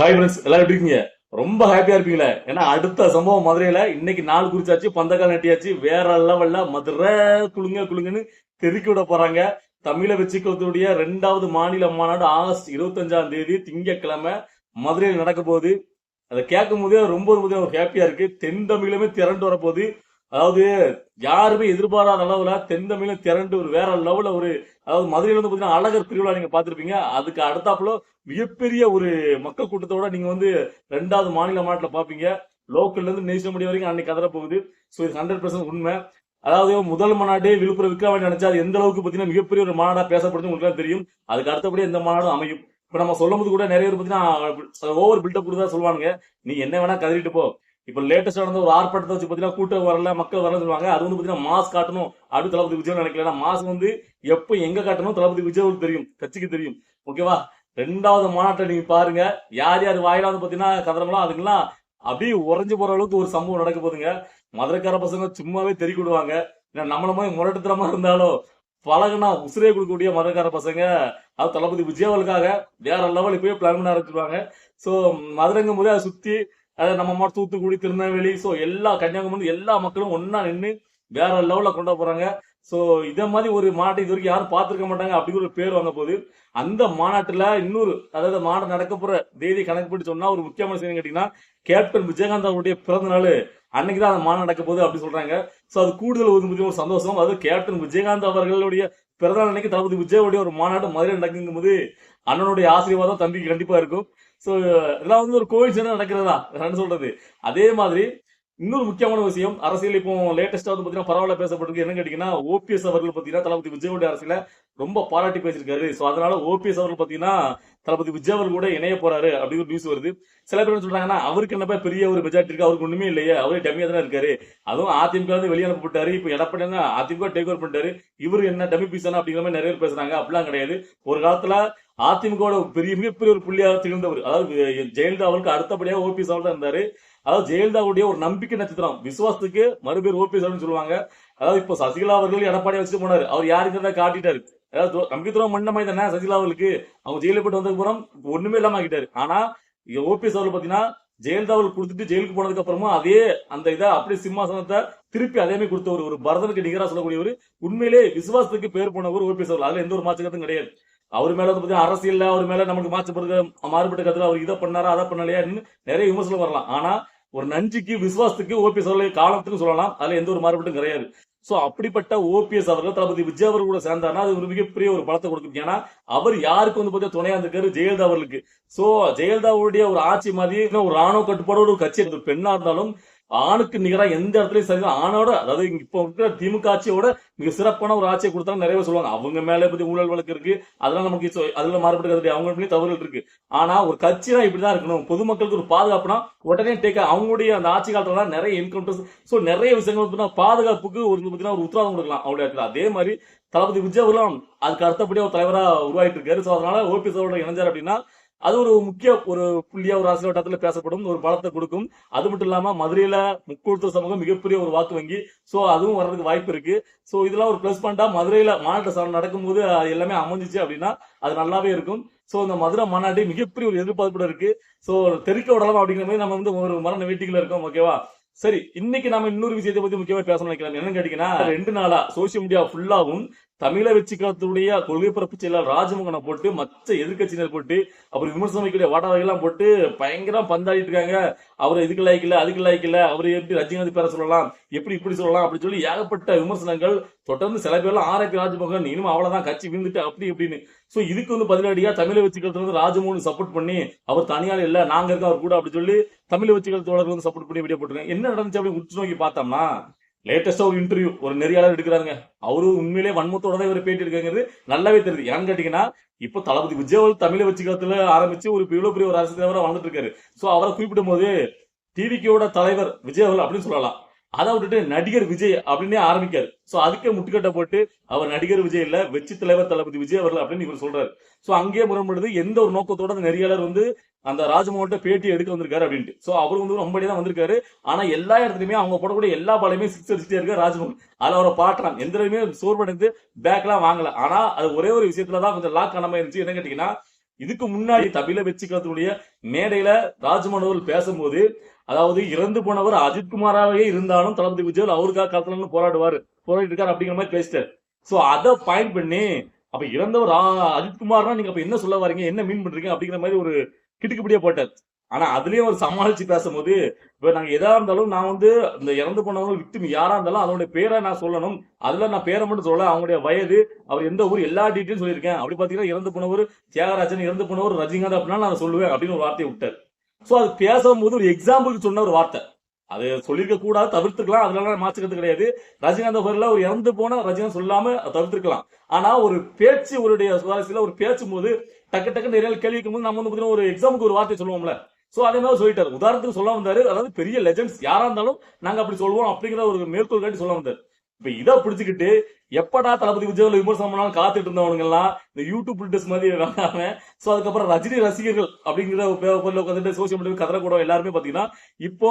Hi friends எல்லாரும் எப்படி இருக்கீங்க? ரொம்ப ஹாப்பியா இருப்பீங்களே. ஏன்னா அடுத்த சம்பவம் மதுரையில இன்னைக்கு நாள் குறிச்சாச்சு பந்தக்கால் நட்டியாச்சு வேற லெவல்ல மதுரை குழுங்க குழுங்கன்னு தெருக்கி விட போறாங்க. தமிழ வச்சுக்கிறதுடைய ரெண்டாவது மாநில மாநாடு ஆகஸ்ட் இருபத்தஞ்சாம் தேதி திங்கக்கிழமை மதுரையில் நடக்க போகுது. அதை கேட்கும் போதே ரொம்ப ரொம்ப ஹாப்பியா இருக்கு. தென் தமிழுமே திரண்டு வரப்போகுது. அதாவது யாருமே எதிர்பாராத அளவுல தென் தமிழும் திரண்டு ஒரு வேற லெவல்ல ஒரு அதாவது மதுரையில வந்து பாத்தீங்கன்னா அழகர் திருவிழா நீங்க பாத்திருப்பீங்க அதுக்கு அடுத்தாப்புல மிகப்பெரிய ஒரு மக்கள் கூட்டத்தோட நீங்க வந்து ரெண்டாவது மாநில மாட்டில் பாப்பீங்க லோக்கல்ல இருந்து நேஷனல் முடிய வரைக்கும் அன்னைக்கு கதற போகுது. ஸோ இது ஹண்ட்ரட் பர்சன்ட் உண்மை. அதாவது முதல் மாநாட்டே விழுப்புரம் விற்காம நினைச்சா அது எந்த அளவுக்கு பார்த்தீங்கன்னா மிகப்பெரிய ஒரு மாநாடா பேசப்படுது உங்களுக்கு தெரியும். அதுக்கு அடுத்தபடி எந்த மாநாடும் அமையும். இப்ப நம்ம சொல்லும் போது கூட நிறைய பேர் பார்த்தீங்கன்னா ஓவர் பில்டப் கொடுத்தா சொல்லுவாங்க நீ என்ன வேணா கதறிட்டு போ. இப்போ லேட்டஸ்ட் நடந்த ஒரு ஆர்ப்பாட்டத்தை வச்சு பார்த்தீங்கன்னா கூட்டம் வரல மக்கள் வரல சொல்லுவாங்க. அது வந்து பார்த்தீங்கன்னா மாஸ் காட்டணும். அப்படி தளபதி விஜய் நினைக்கல. மாஸ் வந்து எப்போ எங்க காட்டணும் தளபதி விஜய் தெரியும். கட்சிக்கு தெரியும். ஓகேவா ரெண்டாவது மாநாட்டை நீங்க பாருங்க. யார் யார் வாயிலாவது பார்த்தீங்கன்னா பாத்தீங்கன்னா அதுக்கெல்லாம் அப்படியே உறைஞ்சு போற அளவுக்கு ஒரு சம்பவம் நடக்க போகுதுங்க. மதுரைக்கார பசங்க சும்மாவே தெரிய விடுவாங்க ஏன்னா நம்மள மாதிரி முரட்டுத்தனமா இருந்தாலும் பழகுனா உசிரே கொடுக்கக்கூடிய மதுரைக்கார பசங்க. அது தளபதி விஜயவலுக்காக வேற லெவல் இப்பயே பிளான் பண்ண ஆரம்பிச்சிருவாங்க. ஸோ மதுரைங்கும் போதே அதை சுற்றி அது நம்ம தூத்துக்குடி திருநெல்வேலி ஸோ எல்லா கன்னியாகுமரி எல்லா மக்களும் ஒன்னா நின்று வேற லெவலில் கொண்டு போறாங்க. ஸோ இதை மாதிரி ஒரு மாநாட்டை இது வரைக்கும் யாரும் பார்த்திருக்க மாட்டாங்க அப்படிங்கிற ஒரு பேர் வாங்க போகுது அந்த மாநாட்டுல இன்னொரு அதாவது மாநாடு நடக்க போற தேதி கணக்கு பண்ணி சொன்னா ஒரு முக்கியமான விஷயம் கேட்டீங்கன்னா கேப்டன் விஜயகாந்த் அவருடைய பிறந்த நாள். அன்னைக்கு தான் அந்த மாநாடு நடக்க போகுது அப்படின்னு சொல்றாங்க. ஸோ அது கூடுதல் ஒரு ஒரு சந்தோஷம். அது கேப்டன் விஜயகாந்த் அவர்களுடைய பிறந்த அன்னைக்கு தளபதி விஜயோடைய ஒரு மாநாடு மதுரை நடக்குங்கும் போது அண்ணனுடைய ஆசீர்வாதம் தம்பிக்கு கண்டிப்பா இருக்கும். ஸோ இதெல்லாம் வந்து ஒரு கோவில் நடக்கிறதா? என்ன சொல்றது. அதே மாதிரி இன்னொரு முக்கியமான விஷயம் அரசியல் இப்போ லேட்டஸ்டா வந்து பாத்தீங்கன்னா பரவாயில்ல பேசப்பட்டிருக்கு. என்னன்னு கேட்டீங்கன்னா ஓபிஎஸ் அவர்கள் பாத்தீங்கன்னா தளபதி விஜயோடைய அரசியல ரொம்ப பாராட்டி பேசியிருக்காரு. ஸோ அதனால ஓபிஎஸ் அவர்கள் பாத்தீங்கன்னா தளபதி விஜய் அவர்கள் கூட இணைய போறாரு அப்படின்னு ஒரு நியூஸ் வருது. சில பேர் சொல்றாங்கன்னா அவருக்கு என்னப்பா பெரிய ஒரு மெஜாரிட்டி இருக்கு? அவருக்கு ஒண்ணுமே இல்லையே. அவரே டம்மியா தானே இருக்காரு. அதுவும் அதிமுக வந்து வெளியே அனுப்பப்பட்டாரு. இப்போ எடப்பாடி என்ன அதிமுக டேக் ஓவர் பண்ணிட்டாரு. இவரு என்ன டம்மி பீஸ் அப்படிங்கிற மாதிரி நிறைய பேர் பேசுறாங்க. அப்படிலாம் கிடையாது. ஒரு காலத்துல அதிமுக பெரிய மிகப்பெரிய ஒரு புள்ளியாக திகழ்ந்தவர். அதாவது ஜெயலலிதாவுக்கு அடுத்தபடியாக ஓபிஎஸ் அவர் தான் இருந்தாரு. அதாவது ஜெயலலிதாவுடைய ஒரு நம்பிக்கை நட்சத்திரம். விசுவாசத்துக்கு மறுபேர் ஓபிஎஸ் அப்படின்னு சொல்லுவாங்க. அதாவது இப்போ சசிகலா அவர்கள் எடப்பாடி வச்சுட்டு போனாரு. அவர் யாருக்கிறத காட்டிட்டாரு. அதாவது துரோ- நம்பி துரோகம் மாதிரி தானே சசிகலா அவர்களுக்கு. அவங்க ஜெயிலுக்கு போட்டு வந்ததுக்கு அப்புறம் ஒண்ணுமே இல்லாம ஆகிட்டாரு. ஆனா ஓபிஎஸ் அவர்கள் பாத்தீங்கன்னா ஜெயலலிதா அவர்கள் கொடுத்துட்டு ஜெயிலுக்கு போனதுக்கு அப்புறமா அதே அந்த இதை அப்படியே சிம்மாசனத்தை திருப்பி அதே மாதிரி கொடுத்தவர் ஒரு பரதனுக்கு நிகரா சொல்லக்கூடியவர். உண்மையிலே விசுவாசத்துக்கு பேர் போனவர் ஓபிஎஸ் அவர்கள். அதுல எந்த ஒரு மாற்றத்தும் கிடையாது. அவர் மேல வந்து பாத்தீங்கன்னா அரசியல்ல அவர் மேல நமக்கு மாற்றப்படுற மாறுபட்ட கருத்துல அவர் இதை பண்ணாரா அதை பண்ணலையா நிறைய விமர்சனம் வரலாம். ஆனா ஒரு நஞ்சுக்கு விசுவாசத்துக்கு ஓபிஎஸ் அவர்களை காலத்துக்கு சொல்லலாம். அதுல எந்த ஒரு மாறுபட்டும் கிடையாது. சோ அப்படிப்பட்ட ஓபிஎஸ் அவர்கள் தளபதி விஜய் அவர்கள் கூட சேர்ந்தாருன்னா அது ஒரு மிகப்பெரிய ஒரு பலத்தை கொடுக்கும். ஏன்னா அவர் யாருக்கு வந்து பார்த்தா துணையா இருந்திருக்காரு? ஜெயலலிதா அவர்களுக்கு. சோ ஜெயலலிதாவுடைய ஒரு ஆட்சி மாதிரி ஒரு ராணுவ கட்டுப்பாடு ஒரு கட்சி பெண்ணா இருந்தாலும் ஆணுக்கு நிகரா எந்த இடத்துலயும் சரி ஆணோட அதாவது இப்போ இருக்கிற திமுக ஆட்சியோட மிக சிறப்பான ஒரு ஆட்சியை கொடுத்தாங்க நிறைய பேர் சொல்லுவாங்க. அவங்க மேலே பற்றி ஊழல் வழக்கு இருக்கு. அதெல்லாம் நமக்கு அதில் அதுல மாறுபட்டு கருத்து அவங்க மேலேயும் தவறுகள் இருக்கு. ஆனா ஒரு கட்சினா இப்படிதான் இருக்கணும். பொதுமக்களுக்கு ஒரு பாதுகாப்புனா உடனே டேக் அவங்களுடைய அந்த ஆட்சி காலத்துல நிறைய என்கவுண்டர்ஸ் சோ நிறைய விஷயங்கள் பார்த்தீங்கன்னா பாதுகாப்புக்கு ஒரு பாத்தீங்கன்னா ஒரு உத்தரவாதம் கொடுக்கலாம். அவருடைய இடத்துல. அதே மாதிரி தளபதி விஜய் அவர்களும் அதுக்கு அடுத்தபடியா ஒரு தலைவரா உருவாயிட்டு இருக்காரு. ஸோ அதனால ஓபிஎஸ் அவரோட இணைஞ்சார் அப்படின்னா அது ஒரு முக்கிய ஒரு புள்ளியா ஒரு அரசியல் வட்டத்துல பேசப்படும் ஒரு பலத்தை கொடுக்கும். அது மட்டும் இல்லாம மதுரையில முக்கூடுத்தல் சமூகம் மிகப்பெரிய ஒரு வாக்கு வங்கி. சோ அதுவும் வர்றதுக்கு வாய்ப்பு இருக்கு. சோ இதெல்லாம் ஒரு பிளஸ் பாயிண்டா மதுரையில மாநாட்டு சபை நடக்கும்போது அது எல்லாமே அமைஞ்சிச்சு அப்படின்னா அது நல்லாவே இருக்கும். சோ இந்த மதுரை மாநாட்டை மிகப்பெரிய ஒரு எதிர்பார்ப்பு இருக்கு. சோ தெறிக்க விடலாம் அப்படிங்கிற மாதிரி நம்ம வந்து ஒரு மரண வீட்டுக்குள்ள இருக்கோம் ஓகேவா சரி இன்னைக்கு நாம இன்னொரு விஷயத்தை பத்தி முக்கியமா பேசணும் நினைக்கிறோம் என்னன்னு கேட்டீங்கன்னா ரெண்டு நாளா சோசியல் மீடியா ஃபுல்லாவும் தமிழ வெற்றிக்காலத்துடைய கொள்கை பரப்பு செயலாளர் ராஜமோகனை போட்டு மற்ற எதிர்க்கட்சியினர் போட்டு அப்புறம் விமர்சனம் வைக்கக்கூடிய வாட்டாவைகள்லாம் போட்டு பயங்கரம் பந்தாடிட்டு இருக்காங்க அவர் இதுக்கு லாய்க்கல அதுக்கு லாய்க்கல அவர் எப்படி ரஜினிகாந்த் பேர சொல்லலாம் எப்படி இப்படி சொல்லலாம் அப்படின்னு சொல்லி ஏகப்பட்ட விமர்சனங்கள் தொடர்ந்து சில பேர்லாம் ஆர்ஐபி ராஜமோகன் இனிமே அவ்வளவுதான் கட்சி விழுந்துட்டு அப்படி இப்படின்னு. சோ இதுக்கு வந்து பதிலடியா தமிழ வச்சுக்கிறது வந்து ராஜமோகன் சப்போர்ட் பண்ணி அவர் தனியால் இல்ல நாங்க இருக்கோம் அவர் கூட அப்படின்னு சொல்லி தமிழ் வச்சுக்கள் வந்து சப்போர்ட் பண்ணி வீடியோ போட்டுருக்காங்க. என்ன நடந்துச்சு அப்படி உற்று நோக்கி பார்த்தோம்னா லேட்டஸ்டா ஒரு இன்டர்வியூ ஒரு நெறியாளர் எடுக்கிறாங்க அவரு உண்மையிலே வன்மத்தோட தான் இவர் பேட்டி எடுக்காங்கிறது நல்லாவே தெரியுது. ஏன்னு கேட்டீங்கன்னா இப்போ தளபதி விஜய் தமிழை தமிழ வச்சுக்கத்துல ஆரம்பிச்சு ஒரு இவ்வளவு பெரிய ஒரு அரசு தலைவராக வாழ்ந்துட்டு இருக்காரு. சோ அவரை குறிப்பிடும் போது டிவிக்கியோட தலைவர் விஜயவல் அப்படின்னு சொல்லலாம். அதை விட்டுட்டு நடிகர் விஜய் அப்படின்னே ஆரம்பிக்காரு. சோ அதுக்கே முட்டுக்கட்டை போட்டு அவர் நடிகர் விஜய் இல்ல வெற்றி தலைவர் தளபதி விஜய் அவர்கள் அப்படின்னு இவர் சொல்றாரு. சோ அங்கேயே முரண்படுது. எந்த ஒரு நோக்கத்தோட அந்த நெறியாளர் வந்து அந்த ராஜமோகன்ட்ட பேட்டி எடுக்க வந்திருக்காரு அப்படின்ட்டு. சோ அவர் வந்து ரொம்ப தான் வந்திருக்காரு. ஆனா எல்லா இடத்துலயுமே அவங்க போடக்கூடிய எல்லா பாலையுமே சிக்ஸ் அடிச்சுட்டே இருக்காரு ராஜமோகன். அதுல அவரை பாட்டுறான் எந்த இடமே சோர்வடைந்து பேக்லாம் வாங்கல. ஆனா அது ஒரே ஒரு விஷயத்துல தான் கொஞ்சம் லாக் ஆன மாதிரி இருந்துச்சு. என்ன கேட்டீங்கன்னா இதுக்கு முன்னாடி தமிழை வெற்றிக்கலத்தினுடைய மேடையில ராஜ்மோகன் பேசும்போது அதாவது இறந்து போனவர் அஜித்குமாராவே இருந்தாலும் தளபதி விஜய் அவருக்காக காலத்துல போராடுவாரு போராடுவார் போராடிட்டு இருக்காரு அப்படிங்கிற மாதிரி பேசிட்டார். சோ அதை பாயிண்ட் பண்ணி அப்ப இறந்தவர் அஜித்குமார்னா நீங்க அப்ப என்ன சொல்ல வரீங்க? என்ன மீன் பண்றீங்க? அப்படிங்கிற மாதிரி ஒரு கிட்டுக்குப்படியா போட்டார். ஆனா அதுலயும் அவர் சமாளிச்சு பேசும்போது இப்ப நாங்க எதா இருந்தாலும் நான் வந்து இந்த இறந்து போனவங்க விக்டிம் யாரா இருந்தாலும் அதனுடைய பேரை நான் சொல்லணும். அதுல நான் பேரை மட்டும் சொல்ல அவங்களுடைய வயது அவர் எந்த ஊர் எல்லா டீட்டெயிலும் சொல்லியிருக்கேன். அப்படி பாத்தீங்கன்னா இறந்து போனவர் தியாகராஜன் இறந்து போனவர் ரஜினிகாந்த் அப்படின்னா நான் சொல்லுவேன் அப்படின்னு ஒரு வார்த்தையை விட்டார். சோ அது பேசும்போது ஒரு எக்ஸாம்பிளுக்கு சொன்ன ஒரு வார்த்தை. அது சொல்லியிருக்க கூடாது தவிர்த்துக்கலாம். அதனால மாச்சுக்கிறது கிடையாது. ரஜினிகாந்த் அவர்கள் ஒரு இறந்து போன ரஜினிகாந்த் சொல்லாம தவிர்த்துக்கலாம். ஆனா ஒரு பேச்சு அவருடைய சுவாரஸ்யத்துல ஒரு பேசும்போது டக்கு டக்கு நிறைய கேள்வி கேட்கும்போது நம்ம வந்து பாத்தீங்கன்னா ஒரு எக்ஸாமுக்கு ஒரு வார்த்தை சொல்லுவோம்ல. சோ அதே மாதிரி சொல்லிட்டாரு. உதாரணத்துக்கு சொல்ல வந்தாரு அதாவது பெரிய லெஜண்ட்ஸ் யாரா இருந்தாலும் நாங்க அப்படி சொல்லுவோம் அப்படிங்கிற ஒரு மேற்கோள் காட்டி சொல்ல வந்தாரு. இப்ப இதை பிடிச்சுக்கிட்டு எப்படா தளபதி விஜய் விமர்சனம் பண்ணாலும் காத்துட்டு இருந்தவனுங்க எல்லாம் இந்த யூடியூப் பிரிட்டஸ் மாதிரி வராம சோ அதுக்கப்புறம் ரஜினி ரசிகர்கள் அப்படிங்கிற பேர்ல உட்காந்துட்டு சோசியல் மீடியா கதற கூட எல்லாருமே பாத்தீங்கன்னா இப்போ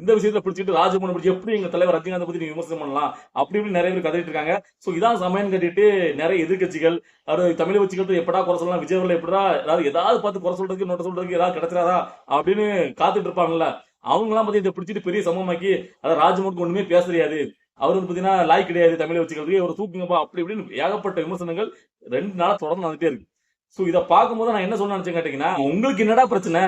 இந்த விஷயத்துல பிடிச்சிட்டு ராஜமோகன் பிடிச்சி எப்படி எங்க தலைவர் ரஜினிகாந்த் பத்தி நீங்க விமர்சனம் பண்ணலாம்? அப்படி இப்படி நிறைய பேர் கதறிட்டு இருக்காங்க. சோ இதான் சமயம் கட்டிட்டு நிறைய எதிர்க்கட்சிகள் அதாவது தமிழை வச்சுக்கிட்டு எப்படா குறை சொல்லலாம்? விஜய் அவர்கள் எப்படா ஏதாவது ஏதாவது பார்த்து குறை சொல்றதுக்கு நோட்ட சொல்றதுக்கு ஏதாவது கிடைச்சிடாதா? அப்படின்னு காத்துட்டு இருப்பாங்கல்ல. அவங்களாம் பார்த்தீங்கன்னா பத்தி இதை பிடிச்சிட்டு பெரிய சமமாக்கி அதை ராஜமோகனுக்கு ஒண்ணுமே பேச தெரியாது. அவர் வந்து பாத்தீங்கன்னா லாய் கிடையாது தமிழை வச்சுக்கிறதுக்கு. ஒரு தூக்குங்கப்பா அப்படி இப்படின்னு ஏகப்பட்ட விமர்சனங்கள் ரெண்டு நாளா தொடர்ந்து வந்துட்டே இருக்கு. ஸோ இதை பார்க்கும்போது நான் என்ன சொல்ல நினைச்சேன் கேட்டீங்கன்னா உங்களுக்கு என்னடா பிரச்சனை?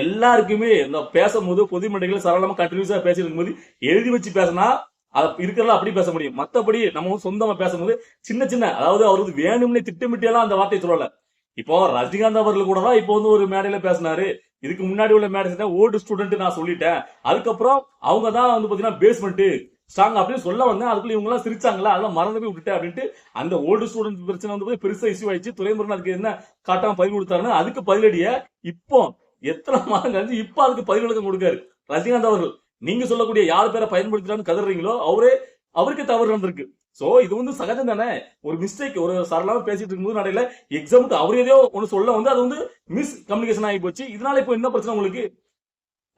எல்லாருக்குமே இந்த பேசும்போது பொது மேடைகள் சரளமா கண்டினியூஸா பேசிட்டு போது எழுதி வச்சு பேசினா அது இருக்கிறதா அப்படி பேச முடியும். மத்தபடி நம்ம சொந்தமா பேசும்போது சின்ன சின்ன அதாவது அவருக்கு வேணும்னே திட்டமிட்டியெல்லாம் அந்த வார்த்தையை சொல்லல. இப்போ ரஜினிகாந்த் அவர்கள் கூட தான் இப்போ வந்து ஒரு மேடையில பேசினாரு. இதுக்கு முன்னாடி உள்ள மேடை ஓல்டு ஸ்டூடெண்ட் நான் சொல்லிட்டேன். அதுக்கப்புறம் அவங்க தான் வந்து பாத்தீங்கன்னா பேஸ்மெண்ட் ஸ்ட்ராங் அப்படின்னு சொல்ல வந்தேன். அதுக்குள்ள இவங்க எல்லாம் சிரிச்சாங்களா? அதெல்லாம் மறந்து போய் விட்டுட்டேன் அப்படின்ட்டு அந்த ஓல்டு ஸ்டூடெண்ட் பிரச்சனை வந்து போய் பெருசா இஷ்யூ ஆயிடுச்சு. துறைமுருகன் அதுக்கு என்ன காட்டாம பதில் கொடுத்தாருன்னு அதுக்கு பதிலடிய இப்போ எத்தனை மாதம் கழிஞ்சு இப்போ அதுக்கு பதில் விளக்கம் கொடுக்காரு. ரஜினிகாந்த் அவர்கள் நீங்க சொல்லக்கூடிய யார் பேரை பயன்படுத்திட்டான்னு கதறீங்களோ அவரே அவருக்கு தவறு நடந்திருக்கு. சோ இது வந்து சகஜம் தானே? ஒரு மிஸ்டேக் ஒரு சரளமா பேசிட்டு இருக்கும்போது நடையில எக்ஸாமுக்கு அவர் எதையோ ஒண்ணு சொல்ல வந்து அது வந்து மிஸ் கம்யூனிகேஷன் ஆகி போச்சு. இதனால இப்போ என்ன பிரச்சனை உங்களுக்கு?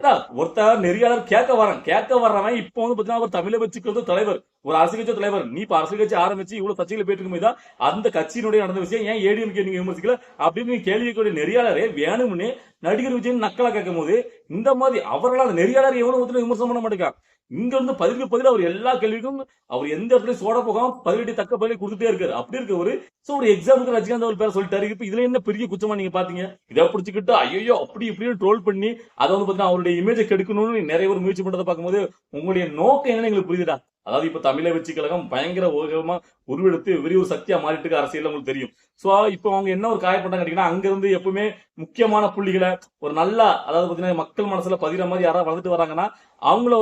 ஒருத்தர் நெறியாளர் கேட்க வரேன் கேட்க வர்றவன் இப்போ வந்து பாத்தீங்கன்னா அவர் தமிழை வச்சுக்கிறது தலைவர். ஒரு அரசியல் கட்சி தலைவர். நீ இப்ப அரசியல் கட்சி ஆரம்பிச்சு இவ்வளவு சர்ச்சைகள் போயிட்டு இருக்கும்போது அந்த கட்சியினுடைய நடந்த விஷயம் ஏன் ஏடிஎம்கே நீங்க விமர்சிக்கல? அப்படின்னு நீங்க கேள்வி நெறியாளரே வேணும்னு நடிகர் விஜய் நக்கலா கேட்கும் போது இந்த மாதிரி அவர்களால் அந்த நெறியாளர் எவ்வளவு விமர்சனம் பண்ண மாட்டேங்க இங்க இருந்து பதிலுக்கு பதில் அவர் எல்லா கேள்விக்கும் அவர் எந்த இடத்துலயும் சோட போகாம பதிலடி தக்க பதிலை கொடுத்துட்டே இருக்காரு. அப்படி இருக்கவரு சோ ஒரு எக்ஸாமுக்கு ரஜினிகாந்த் அவர் பேர சொல்லிட்டாரு. இப்ப இதுல என்ன பெரிய குச்சமா நீங்க பாத்தீங்க? இதை பிடிச்சிக்கிட்டு ஐயோ அப்படி இப்படின்னு ட்ரோல் பண்ணி அதை வந்து பாத்தீங்கன்னா அவருடைய இமேஜை கெடுக்கணும்னு நிறைய ஒரு முயற்சி பண்றதை பார்க்கும்போது உங்களுடைய நோக்கம் என்னன்னு எங்களுக்கு புரியுதுடா. அதாவது இப்ப தமிழை வச்சு கழகம் பயங்கர வேகமா உருவெடுத்து விரிவு சக்தியா மாறிட்டு இருக்க அரசியல் உங்களுக்கு தெரியும். சோ இப்போ அவங்க என்ன ஒரு காயப்பட்டாங்க கேட்டீங்கன்னா அங்க இருந்து எப்பவுமே முக்கியமான புள்ளிகளை ஒரு நல்ல அதாவது பாத்தீங்கன்னா மக்கள் மனசுல பதிகிற மாதிரி யாராவது வளர்ந்துட்டு வராங்கன்னா அவங்கள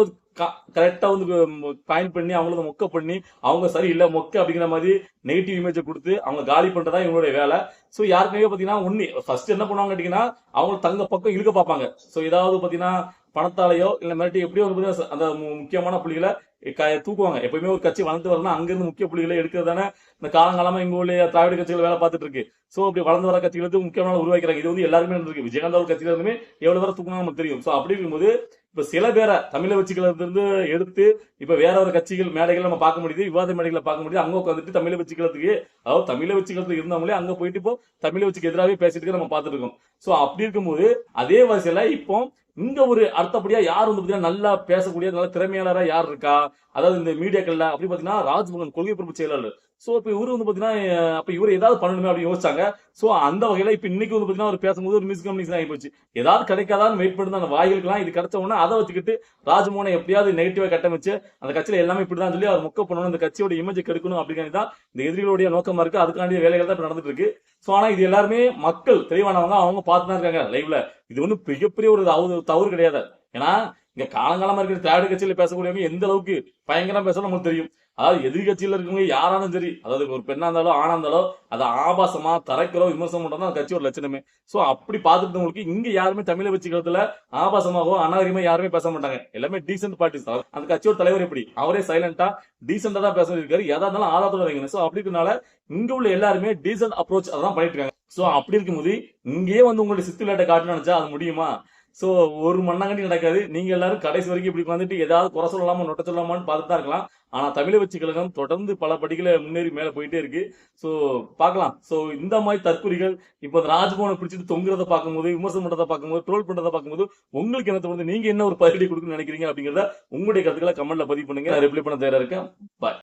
கரெக்டா வந்து பாயிண்ட் பண்ணி அவங்கள மொக்க பண்ணி அவங்க சரி இல்ல மொக்க அப்படிங்கிற மாதிரி நெகட்டிவ் இமேஜை கொடுத்து அவங்க காலி பண்றதா இவங்களுடைய வேலை. சோ யாருக்குமே பாத்தீங்கன்னா ஒண்ணு ஃபர்ஸ்ட் என்ன பண்ணுவாங்க கேட்டீங்கன்னா அவங்க தங்க பக்கம் இழுக்க பார்ப்பாங்க. சோ ஏதாவது பாத்தீங்கன்னா பணத்தாலேயோ இல்ல மிரட்டி எப்படியோ ஒரு அந்த முக்கியமான புள்ளிகளை தூக்குவாங்க. எப்பயுமே ஒரு கட்சி வளர்ந்து வரணும் அங்கிருந்து முக்கிய புள்ளிகளை எடுக்கிறது தானே இந்த காலங்காலமா இங்க உள்ள திராவிட கட்சிகள் வேலை பார்த்துட்டு இருக்கு சோ அப்படி வளர்ந்து வர கட்சிகள் வந்து முக்கியமான உருவாக்கிறாங்க. இது வந்து எல்லாருமே இருக்கு விஜயகாந்த் அவர் கட்சியில இருந்துமே எவ்வளவு பேரை தூக்கணும் நமக்கு தெரியும். சோ அப்படி இருக்கும்போது இப்ப சில பேரை தமிழை வச்சுக்கிறது இருந்து எடுத்து இப்ப வேற ஒரு கட்சிகள் மேடைகள் நம்ம பார்க்க முடியுது விவாத மேடைகளை பார்க்க முடியுது. அங்க உட்காந்துட்டு தமிழை வச்சுக்கிறதுக்கு அதாவது தமிழை வச்சுக்கிறதுக்கு இருந்தவங்களே அங்க போயிட்டு இப்போ தமிழை கட்சிக்கு எதிராகவே பேசிட்டு நம்ம பார்த்துட்டு இருக்கோம். சோ அப்படி இருக்கும்போது அதே வரிசையில இப்போ இங்க ஒரு அடுத்தபடியா யார் வந்து பாத்தீங்கன்னா நல்லா பேசக்கூடிய நல்ல திறமையாளரா யார் இருக்கா? அதாவது இந்த மீடியாக்கள்ல அப்படி பாத்தீங்கன்னா ராஜ்மோகன் கொள்கை பொறுப்பு செயலாளர். சோ இப்ப இவரு வந்து பாத்தீங்கன்னா அப்ப இவரு ஏதாவது பண்ணணுமே அப்படின்னு யோசிச்சாங்க. சோ அந்த வகையில இப்ப இன்னைக்கு வந்து பாத்தீங்கன்னா அவர் பேசும்போது ஒரு மிஸ்கம்யூனிகேஷன் ஆகி போச்சு. ஏதாவது கிடைக்காதான்னு வெயிட் பண்ணி அந்த வாயிலுக்கெல்லாம் இது கிடைச்ச உடனே அதை வச்சுக்கிட்டு ராஜ்மோகனை எப்படியாவது நெகட்டிவா கட்டமைச்சு அந்த கட்சியில எல்லாமே இப்படிதான் சொல்லி அவர் மொக்க பண்ணணும் இந்த கட்சியோட இமேஜ் கெடுக்கணும் அப்படிங்கிறது தான் இந்த எதிரிகளுடைய நோக்கமா இருக்கு. அதுக்காண்டிய வேலைகள் தான் இப்ப நடந்துட்டு இருக்கு. சோ ஆனா இது எல்லாருமே மக்கள் தெளிவானவங்க அவங்க பார்த்து தான் இருக்காங்க லைவ்ல இது வந்து மிகப்பெரிய ஒரு தவறு கிடையாது. ஏன்னா இங்க காலங்காலமா இருக்கிற திராவிட கட்சியில பேசக்கூடியவங்க எந்த அளவுக்கு பயங்கரம் பேச நமக்கு தெரியும். அதாவது எதிர்கட்சியில இருக்கவங்க யாராலும் சரி அதாவது ஒரு பெண்ணா இருந்தாலும் ஆணா இருந்தாலும் அதை ஆபாசமா தரைக்கிறோம் விமர்சனம் பண்றோம் அந்த கட்சியோட லட்சணமே. சோ அப்படி பார்த்துட்டவங்களுக்கு இங்க யாருமே தமிழை வச்சுக்கிறதுல ஆபாசமாகவோ அநாகரிகமா யாருமே பேச மாட்டாங்க. எல்லாமே டீசென்ட் பார்ட்டிஸ் தான் அந்த கட்சியோட தலைவர் எப்படி? அவரே சைலண்டா டீசெண்டா தான் பேச இருக்காரு எதா இருந்தாலும் ஆதாரத்தோட வைங்க. சோ அப்படி இருக்கனால இங்க உள்ள எல்லாருமே டீசென்ட் அப்ரோச் அதான் பண்ணிட்டு இருக்காங்க. சோ அப்படி இருக்கும்போது இங்கேயே வந்து உங்களுடைய சித்து விளையாட்டை காட்டுன்னு நினைச்சா அது முடியுமா? சோ ஒரு மண்ணாங்கட்டி நடக்காது. நீங்க எல்லாரும் கடைசி வரைக்கும் இப்படி வந்துட்டு ஏதாவது குறை சொல்லலாமா நொட்ட சொல்லலாமான்னு பார்த்துட்டு தான் இருக்கலாம். ஆனா தமிழ் வச்சு கழகம் தொடர்ந்து பல படிகளை முன்னேறி மேல போயிட்டே இருக்கு. சோ பார்க்கலாம். சோ இந்த மாதிரி தற்கொலைகள் இப்போ இந்த ராஜ்பவனை பிடிச்சிட்டு தொங்குறத பார்க்கும்போது விமர்சனம் பண்றதை பார்க்கும்போது ட்ரோல் பண்றதை பார்க்கும்போது உங்களுக்கு என்ன தோணுது? நீங்க என்ன ஒரு பதிலடி கொடுக்கணும்னு நினைக்கிறீங்க அப்படிங்கறத உங்களுடைய கருத்துக்களை கமெண்ட்ல பதிவு பண்ணுங்க. ரிப்ளை பண்ண தயாரா இருக்கேன். பாய்